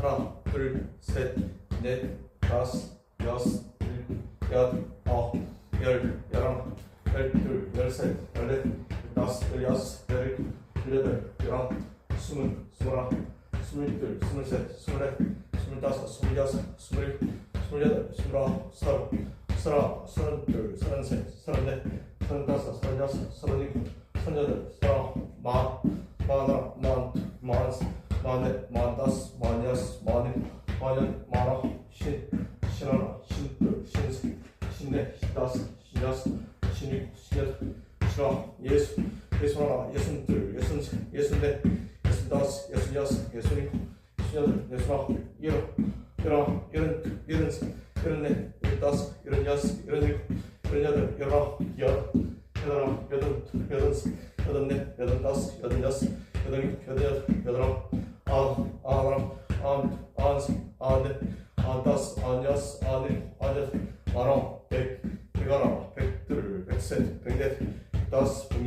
하나, 둘, 셋, 넷, 다섯, 여섯, 일곱, 여덟, 아홉, 열, 열하나, 열둘, 열셋, 열넷, 열다섯, 열여섯, 열일곱, 열여덟, 열아홉, 스물, 스물하나, 스물둘, 스물셋, 스물넷, 스물다섯, 스물여섯, 스물일곱, 스물여덟, 스물아홉, 서른, 서른하나, 서른둘, 서른셋, 서른넷, 서른다섯, 서른여섯, 서른일곱, 서른여덟, 서른아홉, 마흔, 마흔하나, 마흔둘, 마흔셋, 마늘 만다스 만야스 마늘 마년 마라 신 신하나 신불 신승 신대 신다스 신야스 신이 신여드 신하 예수 예수하나 예수둘 예수세 예수대 예수다스 예수야스 예수육 신여드 예수하 일어 일어 일은 일은 일은네 일다스 일은야스 일은육 일은여덟 열하 열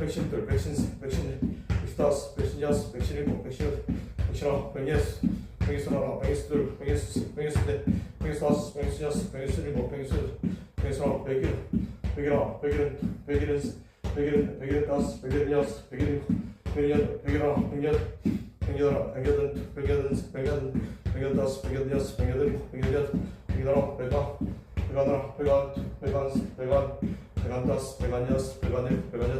백신들, 백신, 백신, 백신다스, 백신야스, 백신일곱, 백신여덟, 백신아홉, 백예스, 백예스하나, 백예스둘, 백예스, 백예스대, 백예스다스, 백예스야스, 백예스일곱, 백예스여덟, 백예스아홉, 백일, 백일아, 백일은, 백일은, 백일은, 백일다스, 백일야스, 백일일곱, 백일여덟, 백일아홉, 백일여덟, 백일하나, 백일여덟, 백일여덟, 백일여덟, 백일다스, 백일야스, 백일일곱, 백일여덟, 백일아홉, 백아, 백아나, 백아, 백안, 백안, 백안다스, 백안야스, 백안일, 백안일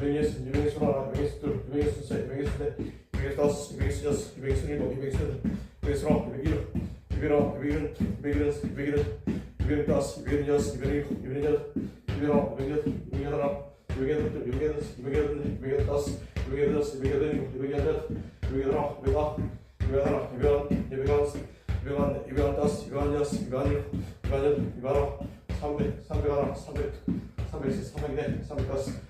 른아홉, 이백만, 이백만하나, 이백만, 이백만씩, 이백만, 이백만다섯, 이백만여섯, 이백만일곱, 이백만여덟, 이백만아홉, 이백신, 이백신하나, 이백신, 이백신셋, 이백신넷, 이백신다섯, 이백신여섯, 이백신일곱, 이백신여덟, 이백신아홉, 이백예순, 이백예순 하나, 이백예순둘, 이백예순셋, 이백예순넷, 이백예순 다섯, 이백예순 여섯, 이백예순 일곱, 이백예순 여덟, 이백예순 아홉, 이백일곱, 이백일하나, 이백일은, 이백일은, 이백일은, 이백일은 다섯, 이백일은 여섯, 이백일은 일곱, 이백일은 여덟, 이백일아홉, 이백여덟, 이백여덟하나, 이백여덟, 이백여덟, 이백여덟, 이백여덟 다섯, 이백여덟 여섯, 이백여덟 일곱, 이백여덟, 이백여덟, 이백아홉, 이백아홉, 이백아홉, 이백아홉, 이백아홉, 이백아홉 다섯, 이백아홉 여섯, 이백아홉 일곱, 이백아홉 여덟, 이백아홉, 삼백, 삼백하나, 삼백, 삼백셋, 삼백넷, 삼백다섯, 삼백여섯, 삼백일곱, 삼백여덟, 삼백아홉, 삼백열, 삼백열하나, 삼백열둘, 삼백열셋, 삼백열넷, 삼백열다섯, 삼백열여섯, 삼백열일곱, 삼백열여덟, 삼백열아홉, 삼백스물, 삼백스물하나, 삼백스물둘, 삼백스물셋, 삼백스물넷, 삼백스물다섯, 삼백스물여섯, 삼백스물일곱, 삼백스물여덟, 삼백스물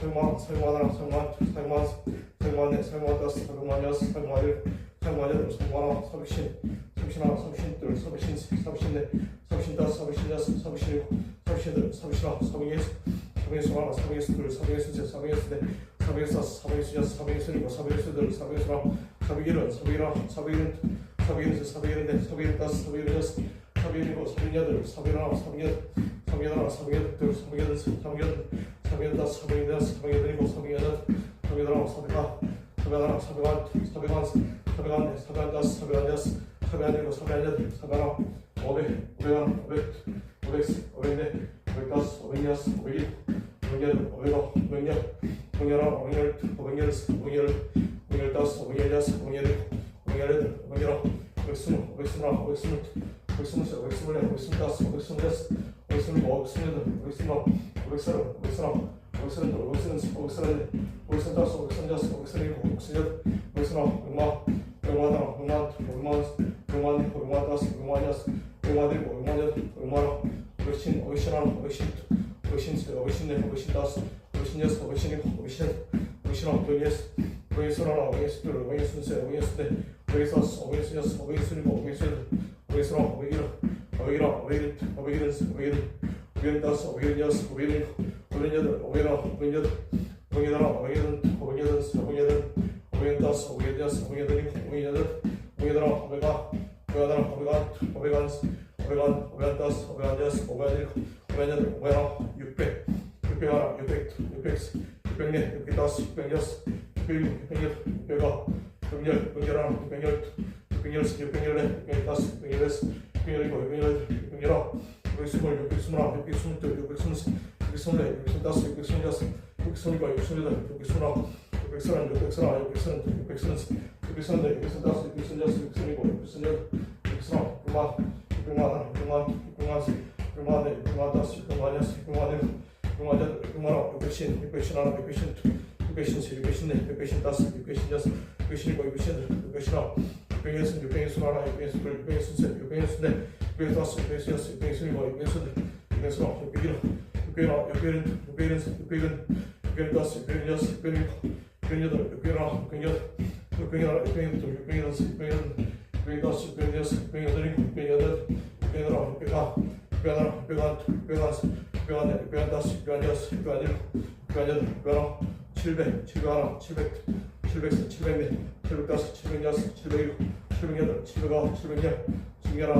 설마 설마나 설마 설마 설마네 설마다스 설마녀스 설마일 설마여덟 설마나 서비신 서비신하나 서비신둘 서비신 서비신네 서비신다스 서비신자스 서비신일곱 서비신들 서비신하 서비예수 서비예수하나 서비예수둘 서비예수제 서비예수네 서비예수다스 서비예수자스 서비예수일곱 서비예수들 서비예수하 서비일은 서비일하 서비일은 서비일제 서비일은네 서비일다스 서비일자스 서비일이고 서비여덟 서비일하나 서비여 서비여덟 서비여덟 서비여덟 서비여덟 여덟 사백일은 아홉 사백하 사백하나 사백한 사백한 사백한 넷 사백한 다섯 사백한 여섯 사백한 일곱 사백한 여덟 사백한 아홉 오백 오백하나 오백 오백십 오백넷 오백다섯 오백여섯 오백일 오백여덟 오백아홉 오백열 오백열하나 오백열 오백열 오백열 오백열다섯 오백열여섯 오백열일곱 오백열여덟 오백열아홉 오백스무 오백스물하나 오백스물 오백스물세 오백스물넷 오백스물다섯 오백스물여섯 오백스물일곱 오백스물여덟 오백스물아홉 오백서른 오백서른하나 오백서른둘 오백서른셋 오백서른넷 오백서른다섯 오백서른여섯 오백서른일곱 오백서른여덟 오백서른아홉 백만 백만하나 백만 백만 백만 백만 다섯 백만 여섯 백만 일곱 백만 여덟 백만 아홉 오백신 오백신 하나 오백신 둘 오백신 셋 오백신 넷 오백신 다섯 오백신 여섯 오백신 일곱 오백신 오백신 아홉 오백여섯 오백신 하나 오백신 둘 오백신 셋 오백신 넷 오백신 다섯 오백신 여섯 오백신 일곱 여덟 오백신 오백일 다섯 오백일 여섯 오백일 일곱 오백일 여덟 오백일 아홉 오백일 여덟 오백일 하나 오백일 오백일 여덟 오백일 여덟 오백일 다섯 오백일 여섯 오백일 여덟 일곱 오백일 여덟 오백일 하나 오백아 하나 오백아 오백아 오백아 오백아 다섯 오백아 여섯 오백아 일곱 오백아 여덟 오백아 아홉 육백 육백 하나 육백 둘 육백 셋 육백 넷 육백 다섯 육백 여섯 육백 일곱 육백 여덟 육백 아홉 육백 육백 하나 육백 열 육백 열셋 육백 열넷 육백 다섯 육백 열여섯 육백 열일곱 육백 여덟 육백 열아홉 626, 629, 622, 623, 624, 625, 626, 627, 628, 629, 630, 631, 632, 633, 634, 635, 636, 637, 638, 639, 640, 641, 642, 643, 644, 658, 659, 660, 661, 662, 663, 664, 665, 666, 667, 668, 669, 610, 611, 612, 613, 614, 615, 616, 617, 618, 619, 620, 621, 622, 623, 624, 625, 626, 627, 628, 629, 630, 631, 632, 633, 634, 635, 636, 637, 638, 639, 610, 611, 612, 613, 614, 615, 616, 617, 618, 619, 620, 621, 622, 623, 624, 625, 626, 627, 628, 629, 610, 611, 612, 613, 614, 615, 616, 617, 618, 619, 610, 611, 612, 613, 614, 615, 616, 617, 618, 619, 610, 611, 612, 613, 614, 615, 616, 617, 618, 619, 610, 611, 612, 613, 614, 615, 616, 617, 618, 619, 610, 611, 옆에서 왔어 옆에서 왔어 옆에서 일봐 옆에서 옆에서 와 옆에 일어 옆에 와 옆에는 옆에는 옆에는 옆에는 다섯 옆에는 여섯 옆에는 일곱 옆에는 여덟 옆에는 아홉 옆에는 여덟 옆에는 하나 옆에는 둘 옆에는 다섯 옆에는 옆에는 다섯 옆에는 여섯 옆에는 여덟 옆에는 여덟 옆에는 아홉 옆에는 아홉 옆에는 하나 옆에는 하나 옆에는 다섯 옆에는 하나 옆에는 다섯 옆에는 여섯 옆에는 일곱 옆에는 여덟 옆에는 아홉 700 700, 700 700, 700 700, 706 707 708 709 710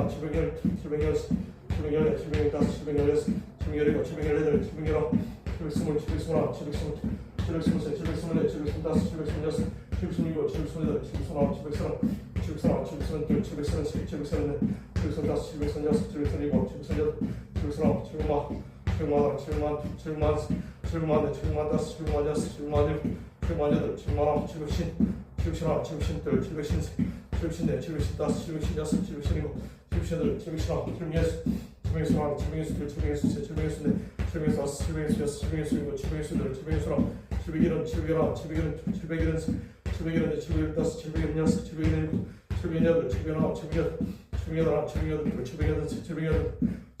칠백넷 칠백다섯 칠백여섯 칠백일곱 칠백여덟 칠백아홉 칠백열 칠백하나 칠백열 칠백여섯 칠백열넷 칠백다섯 칠백여섯 칠백열일곱 칠백열여덟 칠백열아홉 칠백스물 칠백스물하나 칠백스물둘 칠백스물셋 칠백스물넷 칠백스물다섯 칠백스물여섯 칠백스물일곱 칠백스물여덟 칠백 스물아홉 칠백서른 칠백서른하나 칠백서른둘 칠백서른셋 칠백서른넷 칠백서른다섯 칠백서른여섯 칠백서른일곱 칠백서른여덟 칠백서른아홉 칠백만 칠백만 칠백만 칠백만 칠백만 넷 칠백만 다섯 칠백만 여섯 칠백만 일곱 칠백만 여덟 칠백만 아홉 칠백신 칠백신하나 칠백신둘 칠백신셋 칠백신넷 칠백신다섯 칠백신여섯 칠백신일곱 칠백신여덟 칠백신아홉 칠백여섯 칠백여섯 하나 칠백여섯 둘 칠백여섯 셋 칠백여섯 넷 칠백여섯 다섯 칠백여섯 여섯 칠백여섯 일곱 칠백여섯 여덟 칠백여섯 아홉 칠백일흔 칠백일하나 칠백일흔 둘 칠백일흔 셋 칠백일흔 넷 칠백일흔 다섯 칠백일흔 여섯 칠백일흔 일곱 칠백일흔 여덟 칠백일흔 아홉 칠백여덟 칠백여덟 하나 칠백여덟 둘 칠백여덟 셋 칠백여덟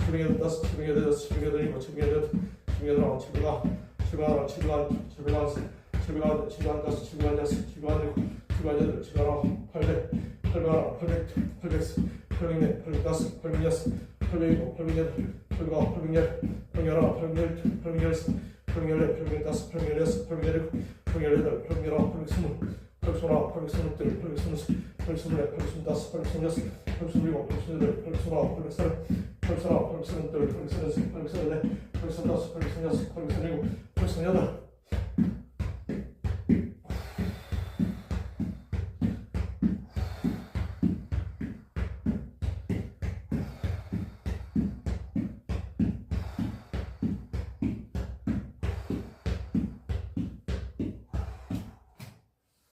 칠백여덟 다섯 칠백여덟 여섯 칠백여덟 일곱 칠백여덟 칠백여덟 아홉 칠백아 칠백하나 칠백한 둘 칠백한 셋 칠백한 넷 칠백한 다섯 칠백한 여섯 칠백한 일곱 칠백한 여덟 칠백한 아홉 팔백 팔백하나 팔백 둘 팔백셋 팔백넷 팔백다섯 팔백여섯 팔백일곱 팔백여덟 팔백아홉 팔백열 팔백열하나 팔백열 둘 팔백열셋 팔백열넷 팔백다섯 팔백열여섯 팔백열일곱 팔백열여덟 팔백열아홉 팔백스물 팔백스물하나 팔백스물둘 팔백스물셋 팔백스물넷 팔백스물다섯 팔백스물여섯 팔백스물일곱 팔백스물여덟 팔백스물아홉 팔백서른 팔백서른아홉 팔백서른둘 팔백서른셋 팔백서른넷 팔백서른다섯 팔백서른여섯 팔백서른일곱 팔백서른여덟